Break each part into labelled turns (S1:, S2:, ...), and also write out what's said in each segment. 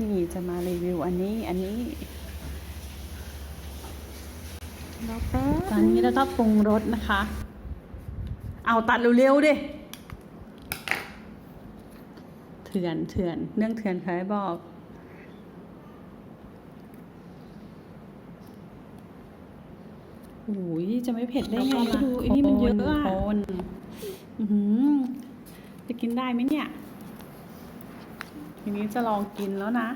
S1: นี่จะมารีวิวอันนี้อันนี้
S2: แล้วแป๊บ
S1: ตอนนี้เราก็ปรุงรสนะคะ เอาตัดเร็วๆดิเถื่อนเถื่อนเรื่องเถื่อนใครบอก โอ้ยจะไม่เผ็ดได้ไงล่ะ
S2: ดูอันนี้มันเยอะอะ
S1: โคนอื้อหือจะกินได้ไหมเนี่ย ทีนี้จะลองกินแล้วนะ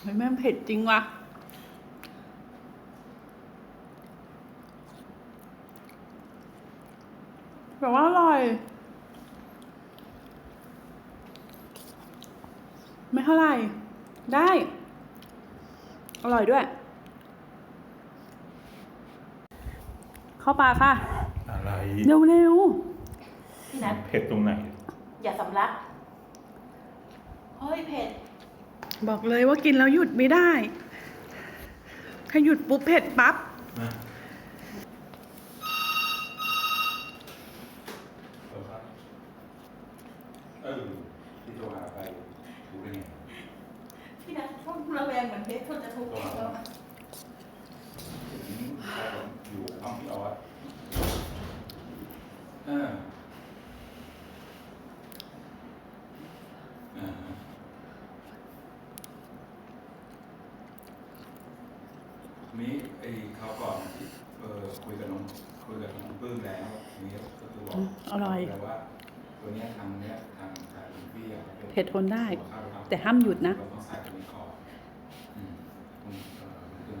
S1: เฮ้ยแม่เผ็ดจริงว่ะแบบว่าอร่อย ไม่เท่าไหร่ ได้ อร่อยด้วย เข้าปากค่ะ
S3: อะไร
S1: เร็วเร็ว
S2: พี่นัท
S3: เผ็ดตรงไหน
S2: อย่าสำลัก เฮ้ยเผ็ด
S1: ๆ บอกเลยว่ากินแล้วหยุดไม่ได้ ถ้าหยุดปุ๊บเผ็ดปั๊บ
S3: นะเออครับเออที่โทรหาไป รู้ได้ไง
S2: พี่นัทชอบระแวงเหมือนเพชรคนจะทุบเองแล้วอะ
S3: ถึงใครบอกอยู่ห้องพี่ออสเอออ่า นี่ไอ้คราวก่อนเออคุยกับน้องคุยกับน้องปลื้มแล้วนี่ก็คือบอก
S1: อืมอร่อย
S3: แล้วว่าตัวเนี้ยทางเนี้ยทางทางอินฟี่อะป็
S1: เผ็ดทนได้
S3: ตัวข้าวครับ
S1: แต่ห้ามหยุดนะ
S3: เราต้องใส่วนเรื่อคุณ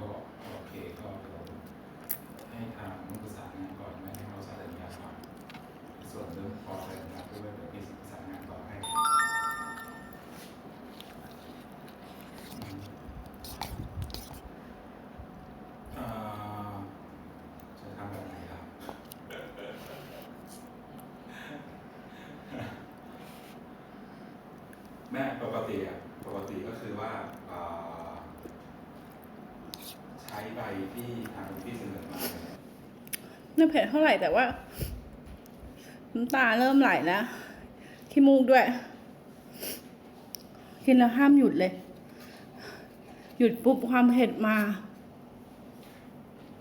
S3: ก็บอกโอเคก็ให้ทางนุประสานงานก่อนไม่ให้เราใส่สั แม่ปกติอะปกติก็คือว่าเอ่อใช้ใบที่ทางพี่เสนอมาเนี่ย
S1: ไม่เผ็ดเท่าไหร่แต่ว่าน้ำตาเริ่มไหลแล้วขี้มูกด้วย กินแล้วห้ามหยุดเลย หยุดปุ๊บความเผ็ดมา